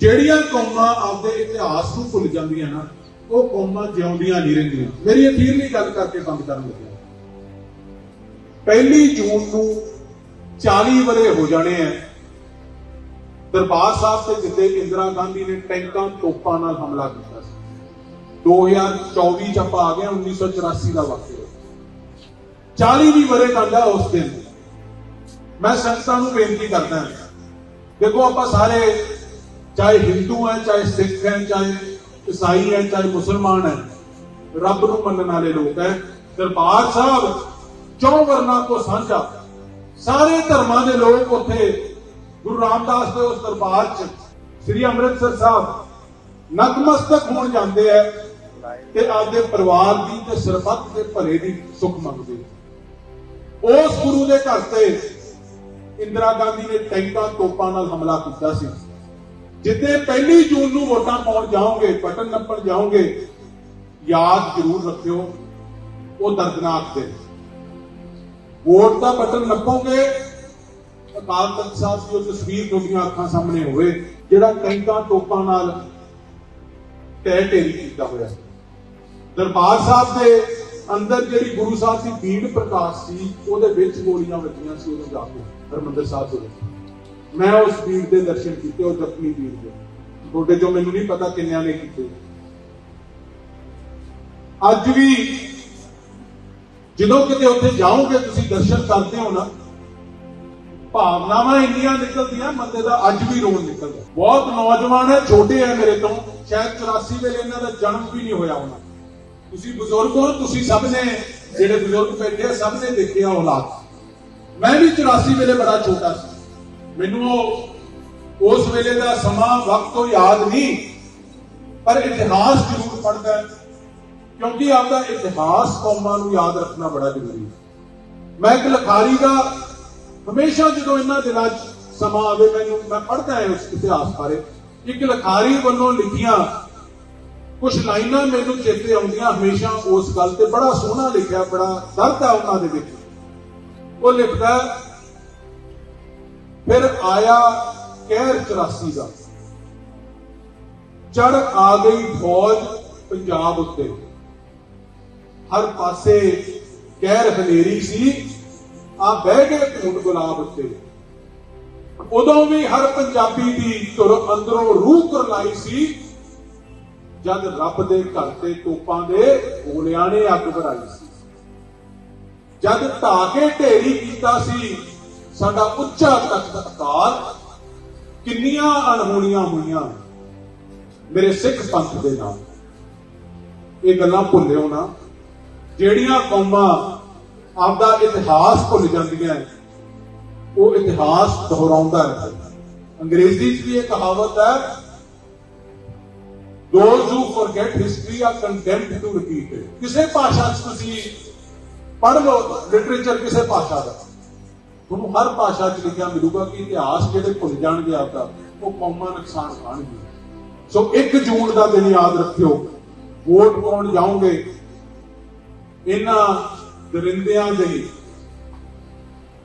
ਜਿਹੜੀਆਂ ਕੌਮਾਂ ਆਪਦੇ ਇਤਿਹਾਸ ਨੂੰ ਭੁੱਲ ਜਾਂਦੀਆਂ ਨਾ ਉਹ ਕੌਮਾਂ ਜਿਉਂਦੀਆਂ ਨਹੀਂ ਰਹਿੰਦੀਆਂ। ਮੇਰੀ ਅਖੀਰਲੀ ਗੱਲ ਕਰਕੇ ਬੰਦ ਕਰਨ ਲੱਗਿਆ ਪਹਿਲੀ ਜੂਨ ਨੂੰ 40 ਵਰੇ ਹੋ ਜਾਣੇ ਆ। ਦਰਬਾਰ ਸਾਹਿਬ ਤੇ ਜਿੱਦੇ ਇੰਦਰਾ ਗਾਂਧੀ ਨੇ ਟੈਂਕਾਂ ਤੋਪਾਂ ਨਾਲ ਹਮਲਾ ਕੀਤਾ ਸੀ। 2024 ਚ ਆਪਾਂ ਆ ਗਏ ਹਾਂ, 1984 ਦਾ ਵਾਕਿਆ। 40 ਵੀ ਵਰੇ ਕੰਡਾ ਉਸ ਦਿਨ। ਮੈਂ ਸੰਗਤਾਂ ਨੂੰ ਬੇਨਤੀ ਕਰਦਾ ਦੇਖੋ ਆਪਾਂ ਸਾਰੇ ਚਾਹੇ ਹਿੰਦੂ ਹੈ, ਚਾਹੇ ਸਿੱਖ ਹੈ, ਚਾਹੇ ਈਸਾਈ ਹੈ, ਚਾਹੇ ਮੁਸਲਮਾਨ ਹੈ, ਰੱਬ ਨੂੰ ਮੰਨਣ ਵਾਲੇ ਲੋਕ ਹੈ। ਦਰਬਾਰ ਸਾਹਿਬ ਚੌ ਵਰਨਾ ਤੋਂ ਸਾਂਝਾ। ਸਾਰੇ ਧਰਮਾਂ ਦੇ ਲੋਕ ਉੱਥੇ ਗੁਰੂ ਰਾਮਦਾਸ ਦੇ ਉਸ ਦਰਬਾਰ 'ਚ ਸ੍ਰੀ ਅੰਮ੍ਰਿਤਸਰ ਸਾਹਿਬ ਨਤਮਸਤਕ ਹੋਣ ਜਾਂਦੇ ਹੈ ਤੇ ਆਪਦੇ ਪਰਿਵਾਰ ਦੀ ਤੇ ਸਰਬੱਤ ਦੇ ਭਲੇ ਦੀ ਸੁੱਖ ਮੰਗਦੇ ਉਸ ਗੁਰੂ ਦੇ ਘਰ ਤੇ ਇੰਦਰਾ ਗਾਂਧੀ ਨੇ ਟੈਂਕਾਂ ਤੋਪਾਂ ਨਾਲ ਹਮਲਾ ਕੀਤਾ ਸੀ। ਜਿੱਦੇ ਪਹਿਲੀ ਜੂਨ ਨੂੰ ਵੋਟਾਂ ਪਾਉਣ ਜਾਓਗੇ, ਬਟਨ ਨੱਪਣ ਜਾਓਗੇ, ਯਾਦ ਜ਼ਰੂਰ ਰੱਖਿਓ, ਉਹ ਦਰਦਨਾਕ ਦਿਨ। ਵੋਟ ਦਾ ਬਟਨ ਨੱਪੋਗੇ, ਅਕਾਲ ਤਖਤ ਸਾਹਿਬ ਦੀ ਉਹ ਤਸਵੀਰ ਤੁਹਾਡੀਆਂ ਅੱਖਾਂ ਸਾਹਮਣੇ ਹੋਵੇ, ਜਿਹੜਾ ਟੈਂਕਾਂ ਤੋਪਾਂ ਨਾਲ ਟਹਿ ਢੇਰੀ ਕੀਤਾ ਹੋਇਆ ਦਰਬਾਰ ਸਾਹਿਬ ਦੇ ਅੰਦਰ ਜਿਹੜੀ ਗੁਰੂ ਸਾਹਿਬ ਦੀ ਬੀੜ ਪ੍ਰਕਾਸ਼ ਸੀ, ਉਹਦੇ ਵਿੱਚ ਗੋਲੀਆਂ ਵੱਜੀਆਂ ਸੀ, ਉਹਨੂੰ ਜਾ ਕੇ ਹਰਮੰਦਰ ਸਾਹਿਬ ਦੇ ਵਿੱਚ। ਮੈਂ ਉਸ ਬੀੜ ਦੇ ਦਰਸ਼ਨ ਕੀਤੇ, ਉਹ ਜ਼ਖਮੀ ਬੀੜ ਦੇ ਤੁਹਾਡੇ ਜੋ ਮੈਨੂੰ ਨਹੀਂ ਪਤਾ ਕਿੰਨਿਆਂ ਨੇ ਕੀਤੇ। ਅੱਜ ਵੀ ਜਦੋਂ ਕਿਤੇ ਉੱਥੇ ਜਾਓਗੇ, ਤੁਸੀਂ ਦਰਸ਼ਨ ਕਰਦੇ ਹੋ ਨਾ, ਭਾਵਨਾਵਾਂ ਇੰਨੀਆਂ ਨਿਕਲਦੀਆਂ, ਬੰਦੇ ਦਾ ਅੱਜ ਵੀ ਰੋਣ ਨਿਕਲਦਾ। ਬਹੁਤ ਨੌਜਵਾਨ ਹੈ, ਛੋਟੇ ਹੈ ਮੇਰੇ ਤੋਂ, ਸ਼ਾਇਦ 84 ਵੇਲੇ ਇਹਨਾਂ ਦਾ ਜਨਮ ਵੀ ਨਹੀਂ ਹੋਇਆ ਹੋਣਾ। ਤੁਸੀਂ ਬਜ਼ੁਰਗ ਹੋ, ਤੁਸੀਂ ਸਭ ਨੇ, ਜਿਹੜੇ ਬਜ਼ੁਰਗ ਬੈਠੇ ਸਭ ਨੇ ਦੇਖਿਆ ਔਲਾਦ ਮੈਂ ਵੀ 84 ਵੇਲੇ ਬੜਾ ਛੋਟਾ ਸੀ। ਮੈਨੂੰ ਉਹ ਉਸ ਵੇਲੇ ਦਾ ਸਮਾਂ ਵਕਤ ਤੋਂ ਯਾਦ ਨਹੀਂ, ਪਰ ਇਤਿਹਾਸ ਜ਼ਰੂਰ ਪੜਦਾ ਹੈ, ਕਿਉਂਕਿ ਆਪਦਾ ਇਤਿਹਾਸ ਕੌਮਾਂ ਨੂੰ ਯਾਦ ਰੱਖਣਾ ਬੜਾ ਜ਼ਰੂਰੀ ਹੈ। ਮੈਂ ਇੱਕ ਲਖਾਰੀ ਦਾ ਹਮੇਸ਼ਾ ਜਦੋਂ ਇਹਨਾਂ ਦਿਨਾਂ 'ਚ ਸਮਾਂ ਆਵੇ, ਮੈਨੂੰ, ਮੈਂ ਪੜ੍ਹਦਾ ਹਾਂ ਉਸ ਇਤਿਹਾਸ ਬਾਰੇ। ਇੱਕ ਲਖਾਰੀ ਵੱਲੋਂ ਲਿਖੀਆਂ ਕੁਝ ਲਾਈਨਾਂ ਮੈਨੂੰ ਚੇਤੇ ਆਉਂਦੀਆਂ, ਹਮੇਸ਼ਾ ਉਸ ਗੱਲ ਤੇ ਬੜਾ ਸੋਹਣਾ ਲਿਖਿਆ, ਬੜਾ ਦਰਦ ਆ ਉਹਨਾਂ ਦੇ ਵਿੱਚ। ਉਹ ਲਿਖਦਾ ਫਿਰ ਆਇਆ ਕਹਿਰ 84 ਦਾ। ਚੜ ਆ ਗਈ ਫੌਜ ਪੰਜਾਬ ਉੱਤੇ। ਹਰ ਪਾਸੇ ਕਹਿਰ ਹਨੇਰੀ ਸੀ, ਆ ਬਹਿ ਗਏ ਢੂੰਡ ਗੁਲਾਬ ਉੱਤੇ। ਉਦੋਂ ਵੀ ਹਰ ਪੰਜਾਬੀ ਦੀ ਧੁਰ ਅੰਦਰੋਂ ਰੂਹ ਕਰਲਾਈ ਸੀ, ਜਦ ਰੱਬ ਦੇ ਘਰ ਤੇ ਤੋਪਾਂ ਦੇ ਗੋਲਿਆਂ ਨੇ ਅੱਗ ਭਰਾਈ ਸੀ। ਜਦ ਢਾਕੇ ਢੇਰੀ ਕੀਤਾ ਸੀ ਸਾਡਾ ਉੱਚਾ ਤਖਤ ਅਕਾਲ ਕਿੰਨੀਆਂ ਅਣਹੋਣੀਆਂ ਹੋਈਆਂ। ਮੇਰੇ ਸਿੱਖ ਪੰਥ ਦੇ ਨਾਲ ਇਹ ਗੱਲਾਂ ਭੁੱਲਿਓ ਨਾ। ਜਿਹੜੀਆਂ ਕੌਮਾਂ ਆਪਦਾ ਇਤਿਹਾਸ ਭੁੱਲ ਜਾਂਦੀਆਂ ਉਹ ਇਤਿਹਾਸ ਦੁਹਰਾਉਂਦਾ ਹੈ। ਅੰਗਰੇਜ਼ੀ 'ਚ ਵੀ ਇਹ ਕਹਾਵਤ ਹੈ, those who forget history are condemned to repeat it. ਕਿਸੇ ਭਾਸ਼ਾ 'ਚ ਤੁਸੀਂ ਪੜ੍ਹ ਲਓ ਲਿਟਰੇਚਰ ਕਿਸੇ ਭਾਸ਼ਾ ਦਾ। ਤੁਹਾਨੂੰ ਹਰ ਭਾਸ਼ਾ 'ਚ ਲਿਖਿਆ ਮਿਲੂਗਾ ਕਿ ਇਤਿਹਾਸ ਜਿਹੜੇ ਭੁੱਲ ਜਾਣਗੇ ਆਪਦਾ, ਉਹ ਕੌਮਾਂ ਨੁਕਸਾਨ ਖਾਣਗੇ। ਸੋ 1 ਜੂਨ ਦਾ ਦਿਨ ਯਾਦ ਰੱਖਿਓ, ਵੋਟ ਪਾਉਣ ਜਾਓਗੇ, ਇਹਨਾਂ ਦਰਿੰਦਿਆਂ ਦੇ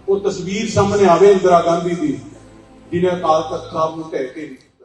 ਉਹ ਤਸਵੀਰ ਸਾਹਮਣੇ ਆਵੇ ਇੰਦਰਾ ਗਾਂਧੀ ਦੀ, ਜਿਹਨੇ ਅਕਾਲ ਤਖਤ ਸਾਹਿਬ ਨੂੰ ਢਹਿ ਕੇ